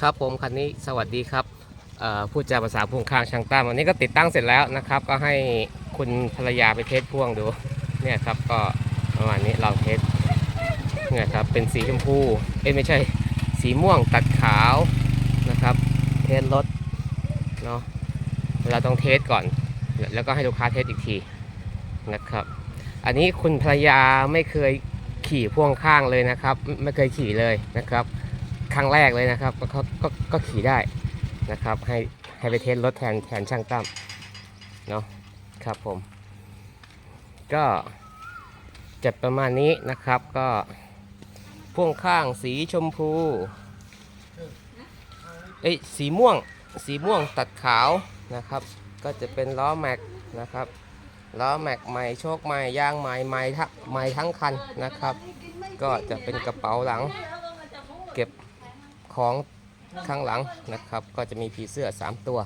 ครับผมคันนี้สวัสดีครับเอ่อพูดจาภาษาพ่วงข้างช่างตั้มวันนี้ก็ติดตั้งเสร็จแล้วนะครับ ก็ให้คุณภรรยาไปเทสพ่วงดูเนี่ยครับก็ประมาณนี้เราเทสเนี่ยครับเป็นสีชมพูเอ้ไม่ใช่สีม่วงตัดขาวนะครับ เทสรถเนาะเราต้องเทสก่อน แล้วก็ให้ลูกค้าเทสอีกทีนะครับ อันนี้คุณภรรยาไม่เคยขี่พ่วงข้างเลยนะครับ ไม่เคยขี่เลยนะครับ ครั้งแรกเลยนะครับก็ก็ก็ก็ขี่ได้นะครับให้ให้ไปเทสรถแทนแทนช่างตั้มเนาะครับผม ก็จะประมาณนี้นะครับก็พ่วงข้างสีชมพูเอ้ยสีม่วงสีม่วงตัดขาวนะครับ ก็จะเป็นล้อแม็กนะครับล้อแม็กใหม่โชคใหม่ยางใหม่ใหม่ทั้งใหม่ทั้งคันนะครับ ก็จะเป็นกระเป๋าหลัง เก็บ ของข้างหลังนะครับ ก็จะมีผีเสื้อ 3 ตัว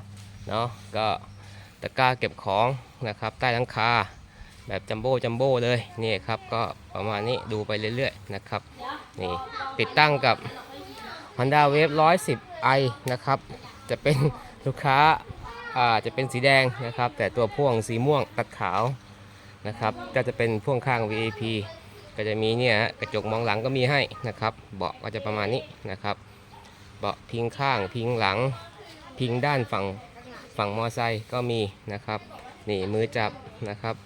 เนาะก็ตะกร้าเก็บของนะครับใต้หลังคาแบบจัมโบ้จัมโบ้เลยนี่ครับก็ประมาณนี้ดูไปเรื่อยๆนะครับนี่ติดตั้งกับ Honda Wave 110i นะครับจะเป็นลูกค้าอ่าจะเป็นสีแดงนะครับ แต่ตัวพ่วงสีม่วงตัดขาวนะครับก็จะเป็นพ่วงข้าง VIP ก็จะมีเนี่ยกระจกมองหลังก็มีให้นะครับเบาะก็จะประมาณนี้นะครับ เบาะพิงข้าง พิงหลัง พิงด้านฝั่งฝั่งมอไซค์ก็มีนะครับนี่มือจับนะครับ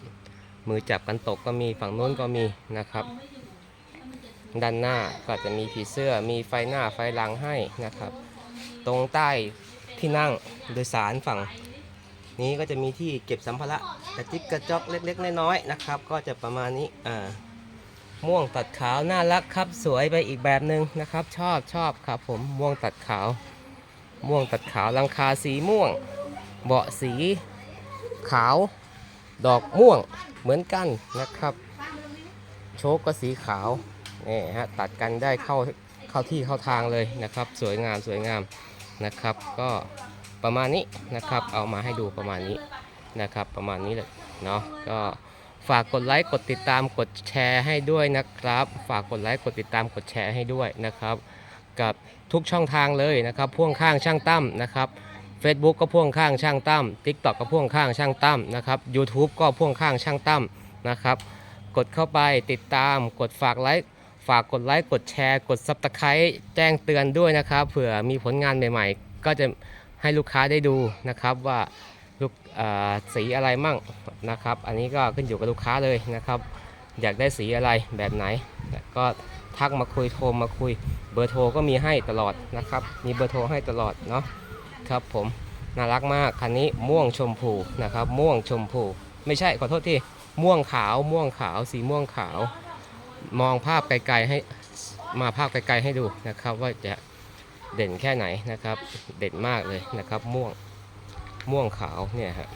มือจับกันตกก็มีฝั่งโน้นก็มีนะครับ ด้านหน้าก็จะมีผีเสื้อมีไฟหน้าไฟหลังให้นะครับ ตรงใต้ที่นั่งโดยสารฝั่งนี้ก็จะมีที่เก็บสัมภาระกระจิกกระจอกเล็กๆน้อยๆนะครับ ก็จะประมาณนี้อ่า ม่วงตัดขาวน่ารักครับ สวยไปอีกแบบหนึ่งนะครับ ชอบชอบครับ ผมม่วงตัดขาว ม่วงตัดขาวลังคาสีม่วง เบาะสีขาว ดอกม่วงเหมือนกันนะครับ โชคก็สีขาวนี่ฮะตัดกันได้เข้าเข้าที่เข้าทางเลยนะครับ สวยงามสวยงามนะครับ ก็ประมาณนี้นะครับ เอามาให้ดูประมาณนี้นะครับ ประมาณนี้เลยเนาะก็ ฝากกดไลค์กดติดตามกดแชร์ให้ด้วยนะครับ ฝากกดไลค์กดติดตามกดแชร์ให้ด้วยนะครับ กับทุกช่องทางเลยนะครับ พ่วงข้างช่างตั้มนะครับ Facebook ก็พ่วงข้างช่างตั้ม TikTok ก็พ่วงข้างช่างตั้มนะครับ YouTube ก็พ่วงข้างช่างตั้มนะครับ กดเข้าไปติดตามกดฝากไลค์ฝากกดไลค์กดแชร์กด Subscribe แจ้งเตือนด้วยนะครับเผื่อมีผลงานใหม่ ๆ ก็จะให้ลูกค้าได้ดูนะครับว่า ลูกสีอะไรมั่งนะครับ อันนี้ก็ขึ้นอยู่กับลูกค้าเลยนะครับ อยากได้สีอะไรแบบไหน ก็ทักมาคุยโทรมาคุย เบอร์โทรก็มีให้ตลอดนะครับ มีเบอร์โทรให้ตลอดเนาะครับผมน่ารักมากคันนี้ม่วงชมพูนะครับ ม่วงชมพู ไม่ใช่ขอโทษที่ม่วงขาวม่วงขาวสีม่วงขาว มองภาพไกลๆให้มาภาพไกลๆให้ดูนะครับ ว่าจะเด่นแค่ไหนนะครับ เด่นมากเลยนะครับ ม่วง ม่วงขาวเนี่ยฮะ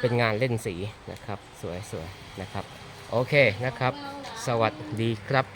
เป็นงานเล่นสีนะครับ สวยๆนะครับ โอเคนะครับ สวัสดีครับ